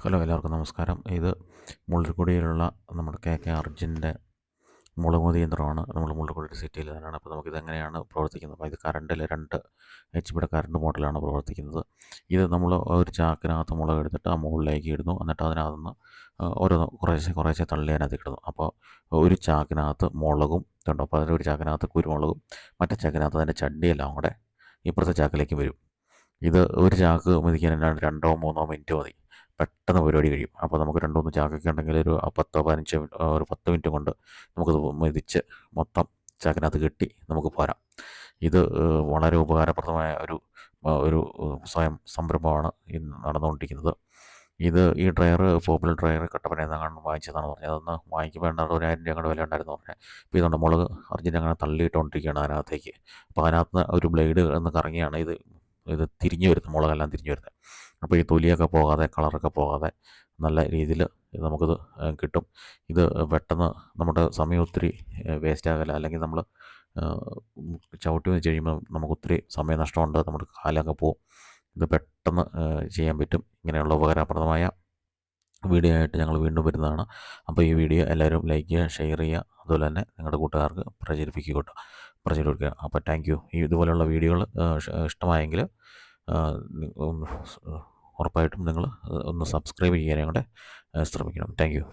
Hello എല്ലാവർക്കും നമസ്കാരം. ഇത് മുള്ളിക്കുടിയിലുള്ള നമ്മുടെ കെ കെ അർജുന്റെ മുളകുമതി യന്ത്രമാണ്. നമ്മൾ മുള്ളിക്കുടി സിറ്റിയിൽ തന്നെയാണ് അപ്പോൾ നമുക്കിത് എങ്ങനെയാണ് പ്രവർത്തിക്കുന്നത്? അപ്പോൾ ഇത് കറണ്ടിൽ രണ്ട് എച്ച് പിയുടെ കറണ്ട് മോഡലാണ് പ്രവർത്തിക്കുന്നത്. ഇത് നമ്മൾ ഒരു ചാക്കിനകത്ത് മുളക് എടുത്തിട്ട് ആ മുകളിലേക്ക് ഇടുന്നു. എന്നിട്ട് അതിനകത്തുനിന്ന് ഓരോ കുറേശ്ശെ കുറേശ്ശെ തള്ളി അതിനകത്ത് ഇടുന്നു. അപ്പോൾ ഒരു ചാക്കിനകത്ത് മുളകും ഇതുണ്ടോ? അപ്പോൾ അതിന്റെ ഒരു ചാക്കിനകത്ത് കുരുമുളകും മറ്റേ ചാക്കിനകത്ത് അതിന്റെ ചട്ടിയെല്ലാം കൂടെ ഇപ്പുറത്തെ ചാക്കിലേക്ക് വരും. ഇത് ഒരു ചാക്ക് മതിക്കാൻ രണ്ടോ മൂന്നോ മിനിറ്റ് മതി. പെട്ടെന്ന് പരിപാടി കഴിയും. അപ്പോൾ നമുക്ക് രണ്ടു മൂന്ന് ചാക്കൊക്കെ ഉണ്ടെങ്കിൽ ഒരു പത്തോ പതിനഞ്ചോ ഒരു പത്ത് മിനിറ്റ് കൊണ്ട് നമുക്ക് മെതിച്ച് മൊത്തം ചാക്കിനകത്ത് കെട്ടി നമുക്ക് പോരാം. ഇത് വളരെ ഉപകാരപ്രദമായ ഒരു ഒരു സ്വയം സംരംഭമാണ് ഇന്ന് നടന്നുകൊണ്ടിരിക്കുന്നത്. ഇത് ഈ ഡ്രയർ പോപ്പുലർ ഡ്രയർ കട്ടപ്പന എന്നാണ് വാങ്ങിച്ചതാണെന്ന് പറഞ്ഞത് അതൊന്ന് വാങ്ങിക്കുമ്പോൾ വേണ്ട ഒരു ആയിരം രൂപ വില ഉണ്ടായിരുന്നു പറഞ്ഞത് ഇപ്പോൾ ഇതുകൊണ്ട് മുളക് അർജന്റ് അങ്ങനെ തള്ളിയിട്ടുകൊണ്ടിരിക്കുകയാണ് അതിനകത്തേക്ക്. അപ്പോൾ അതിനകത്ത് ഒരു ബ്ലേഡ് എന്ന് കറങ്ങിയാണ് ഇത് ഇത് തിരിഞ്ഞു വരുന്നത് മുളകെല്ലാം തിരിഞ്ഞു വരുന്നത്. അപ്പോൾ ഈ തൊലിയൊക്കെ പോകാതെ കളറൊക്കെ പോകാതെ നല്ല രീതിയിൽ നമുക്കിത് കിട്ടും. ഇത് പെട്ടെന്ന് നമ്മുടെ സമയം ഒത്തിരി വേസ്റ്റ് ആകില്ല അല്ലെങ്കിൽ നമ്മൾ ചവിട്ടി വെച്ച് കഴിയുമ്പോൾ നമുക്ക് ഒത്തിരി സമയം നഷ്ടമുണ്ട്. നമ്മുടെ കാലൊക്കെ പോവും. ഇത് പെട്ടെന്ന് ചെയ്യാൻ പറ്റും. ഇങ്ങനെയുള്ള ഉപകാരപ്രദമായ വീഡിയോ ആയിട്ട് ഞങ്ങൾ വീണ്ടും വരുന്നതാണ്. അപ്പോൾ ഈ വീഡിയോ എല്ലാവരും ലൈക്ക് ചെയ്യുക ഷെയർ ചെയ്യുക. അതുപോലെ തന്നെ നിങ്ങളുടെ കൂട്ടുകാർക്ക് പ്രചരിപ്പിക്കുക കേട്ടോ കൊടുക്കുക. അപ്പോൾ താങ്ക് യു ഇതുപോലെയുള്ള വീഡിയോകൾ ഇഷ്ടമായെങ്കിൽ ഉറപ്പായിട്ടും നിങ്ങൾ ഒന്ന് സബ്സ്ക്രൈബ് ചെയ്യാനും കൂടെ ശ്രമിക്കണം. Thank you